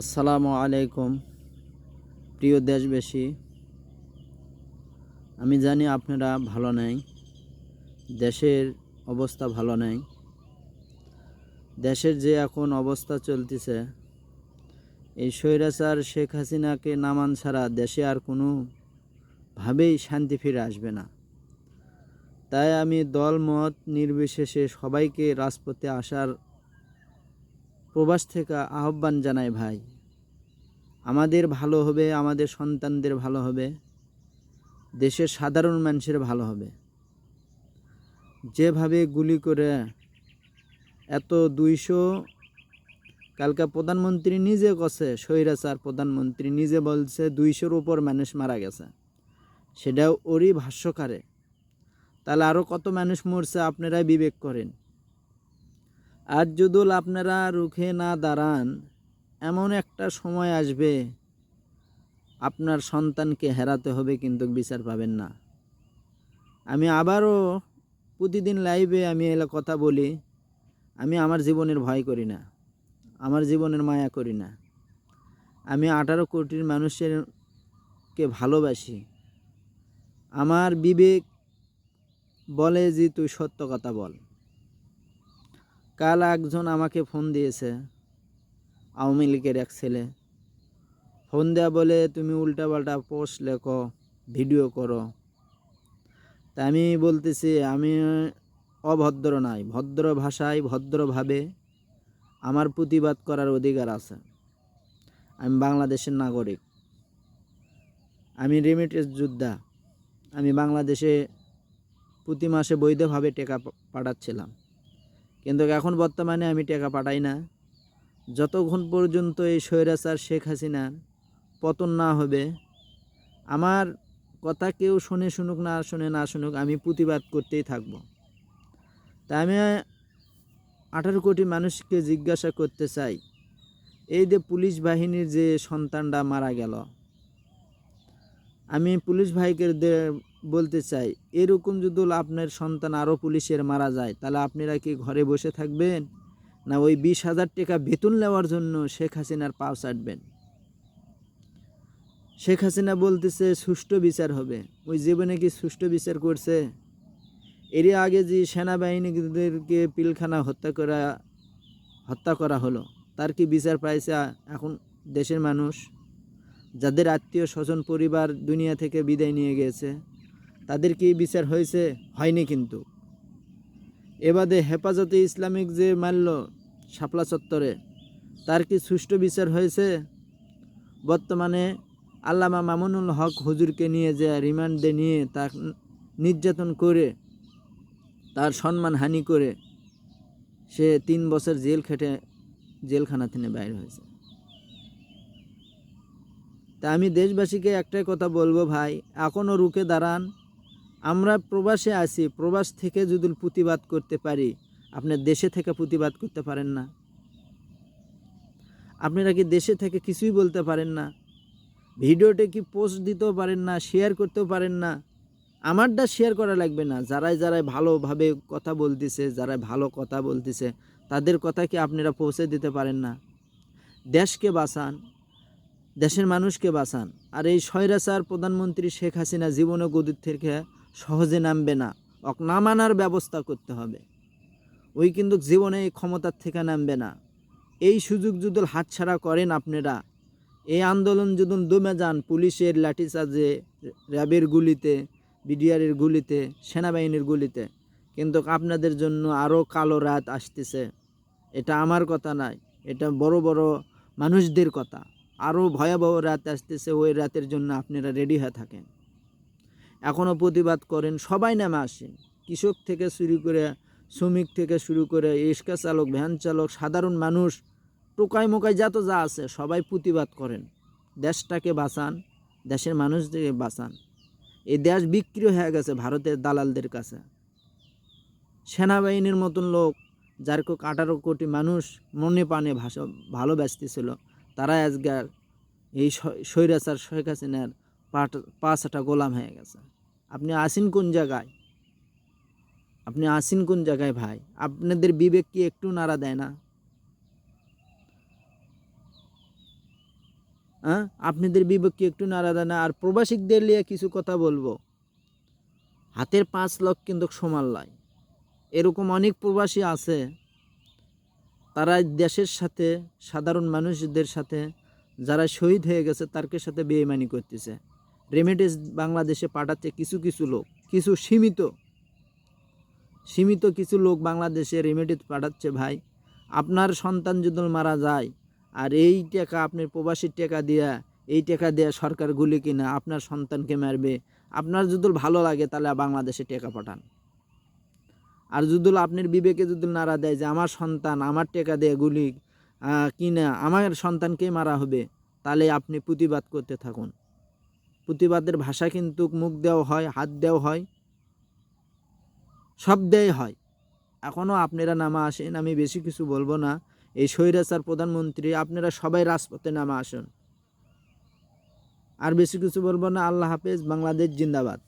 আসসালামু আলাইকুম, প্রিয় দেশবাসী। আমি জানি আপনারা ভালো নেই, দেশের অবস্থা ভালো নেই। দেশের যে এখন অবস্থা চলতেছে, এই স্বৈরাচার শেখ হাসিনাকে নামান ছাড়া দেশে আর কোনো ভাবেই শান্তি ফিরে আসবে না। তাই আমি দল মত নির্বিশেষে সবাইকে রাজপথে আসার প্রবাস থেকে আহ্বান জানাই ভাই। আমাদের ভালো হবে, আমাদের সন্তানদের ভালো হবে, দেশের সাধারণ মানুষের ভালো হবে। যেভাবে গুলি করে এত দুইশো, কালকা প্রধানমন্ত্রী নিজে কছে, স্বৈরাচার প্রধানমন্ত্রী নিজে বলছে দুইশোর উপর মানুষ মারা গেছে। সেটাও ওরই ভাষ্যকারে। তাহলে আরও কত মানুষ মরছে আপনারাই বিবেক করেন। আর যদুল আপনারা রুখে না দাঁড়ান, এমন একটা সময় আসবে আপনার সন্তানকে হেরাতে হবে কিন্তু বিচার পাবেন না। আমি আবারও প্রতিদিন লাইভে আমি এলা কথা বলি, আমি আমার জীবনের ভয় করি না, আমার জীবনের মায়া করি না। আমি আঠারো কোটির মানুষেরকে ভালোবাসি। আমার বিবেক বলে যে তুই সত্য কথা বল। কাল একজন আমাকে ফোন দিয়েছে, আওয়ামী লীগের এক ছেলে। ফোন দেওয়া বলে, তুমি উল্টাপাল্টা পোস্ট লেখো ভিডিও করো। তা আমি বলতেছি, আমি অভদ্র নাই, ভদ্র ভাষায় ভদ্রভাবে আমার প্রতিবাদ করার অধিকার আছে। আমি বাংলাদেশের নাগরিক। আমি রেমিটেন্স যোদ্ধা। আমি বাংলাদেশে প্রতি মাসে বৈধভাবে টাকা পাঠাচ্ছিলাম। কিন্তু এখন বর্তমানে আমি টাকা পাঠাই না। যতক্ষণ পর্যন্ত এই স্বৈরাচার শেখ হাসিনার পতন না হবে, আমার কথা কেউ শুনে শুনুক না শুনে না শুনুক আমি প্রতিবাদ করতেই থাকব। তা আমি আঠারো কোটি মানুষকে জিজ্ঞাসা করতে চাই, এই যে পুলিশ বাহিনীর যে সন্তানটা মারা গেল, আমি পুলিশ ভাইকে বলতে চাই, এরকম যদি আপনার সন্তান আরও পুলিশের মারা যায়, তাহলে আপনারা কি ঘরে বসে থাকবেন? না ওই বিশ হাজার টাকা বেতন নেওয়ার জন্য শেখ হাসিনার পাও চাটবেন? শেখ হাসিনা বলতেছে সুষ্ঠু বিচার হবে। ওই জীবনে কি সুষ্ঠু বিচার করছে? এর আগে যে সেনাবাহিনীদেরকে পিলখানা হত্যা করা হত্যা করা হলো, তার কি বিচার পাইছে এখন দেশের মানুষ? যাদের আত্মীয় স্বজন, পরিবার দুনিয়া থেকে বিদায় নিয়ে গিয়েছে তাদের কি বিচার হয়েছে? হয়নি কিন্তু। এবাদে হেফাজতে ইসলামিক যে মারল শাপলা চত্বরে, তার কি সুষ্ঠু বিচার হয়েছে? বর্তমানে আল্লামা মামুনুল হক হুজুরকে নিয়ে যে রিমান্ডে নিয়ে তার নির্যাতন করে, তার সম্মান হানি করে, সে তিন বছর জেল খেটে জেলখানা থেকে বাইর হয়েছে। তা আমি দেশবাসীকে একটাই কথা বলব ভাই এখনও রুখে দাঁড়ান। আমরা প্রবাসে আছি, প্রবাস থেকে যদি প্রতিবাদ করতে পারি। আপনার দেশে থেকে প্রতিবাদ করতে পারেন না। আপনারা কি দেশে থেকে কিছুই বলতে পারেন না? ভিডিওতে কি পোস্ট দিতেও পারেন না শেয়ার করতেও পারেন না। আমারটা শেয়ার করা লাগবে না। যারাই যারাই ভালোভাবে কথা বলতেছে যারা ভালো কথা বলতেছে, তাদের কথা কি আপনারা পৌঁছে দিতে পারেন না? দেশকে বাঁচান, দেশের মানুষকে বাঁচান। আর এই স্বৈরাচার প্রধানমন্ত্রী শেখ হাসিনা জীবনে গদির থেকে সহজে নামবে না। অক নামানার ব্যবস্থা করতে হবে। ওই কিন্তু জীবনে এই ক্ষমতার থেকে নামবে না। এই সুযোগ যদি হাতছাড়া করেন আপনারা। এই আন্দোলন যদি দমে যান পুলিশের লাঠিচার্জে, র্যাবের গুলিতে, বিডিআরের গুলিতে, সেনাবাহিনীর গুলিতে। কিন্তু আপনাদের জন্য আরও কালো রাত আসতেছে। এটা আমার কথা নয়, এটা বড় বড় মানুষদের কথা। আরও ভয়াবহ রাত আসতেছে, ওই রাতের জন্য আপনারা রেডি হয়ে থাকেন। এখনও প্রতিবাদ করেন, সবাই নামে আসেন। কৃষক থেকে শুরু করে, শ্রমিক থেকে শুরু করে রিক্সা চালক, ভ্যান চালক, সাধারণ মানুষ, টোকাই মোকাই যত যা আছে, সবাই প্রতিবাদ করেন। দেশটাকে বাঁচান, দেশের মানুষদেরকে বাঁচান। এই দেশ বিক্রি হয়ে গেছে ভারতের দালালদের কাছে। সেনাবাহিনীর মতন লোক, যার কোক আঠারো কোটি মানুষ মনে পানে ভাষা ভালোবাসতেছিল তারা আজকাল এই স্বৈরাচার শেখ হাসিনার পাঁচটা গোলাম হয়ে গেছে। আপনি আসেন কোন জায়গায়? আপনি আসেন কোন জায়গায় ভাই? আপনাদের বিবেক কি একটু নাড়া দেয় না? হ্যাঁ আপনাদের বিবেককে একটু নাড়া দেয় না? আর প্রবাসিকদের নিয়ে কিছু কথা বলব। হাতের পাঁচ লক্ষ কিন্তু সমান লয়। এরকম অনেক প্রবাসী আছে। তারা দেশের সাথে, সাধারণ মানুষদের সাথে, যারা শহীদ হয়ে গেছে, তারকে সাথে বেইমানি করতেছে। রেমিটেন্স বাংলাদেশে পাঠাচ্ছে কিছু কিছু লোক, কিছু সীমিত সীমিত কিছু লোক বাংলাদেশে রেমিটেন্স পাঠাচ্ছে, ভাই, আপনার সন্তান যদি মারা যায়, আর এই টাকা আপনি প্রবাসীর টাকা দিয়া, এই টাকা দেয়া সরকার গুলি কিনা আপনার সন্তানকে মারবে, আপনার যদি ভালো লাগে তাহলে বাংলাদেশে টাকা পাঠান। আর যদি আপনার বিবেকে যদি নাড়া দেয় যে আমার সন্তান আমার টাকা দিয়ে গুলি কিনা, আমার সন্তানকে মারা হবে, তাহলে আপনি প্রতিবাদ করতে থাকুন। প্রতিবাদের ভাষা কিন্তু মুখ দেওয়া হয়, হাত দেওয়া হয়, সব দেয় হয়। এখনও আপনারা নামা আসেন, আমি বেশি কিছু বলব না। এই স্বৈরাচার প্রধানমন্ত্রী, আপনারা সবাই রাজপথে নামা আসুন। আর বেশি কিছু বলব না, আল্লাহ হাফেজ, বাংলাদেশ জিন্দাবাদ।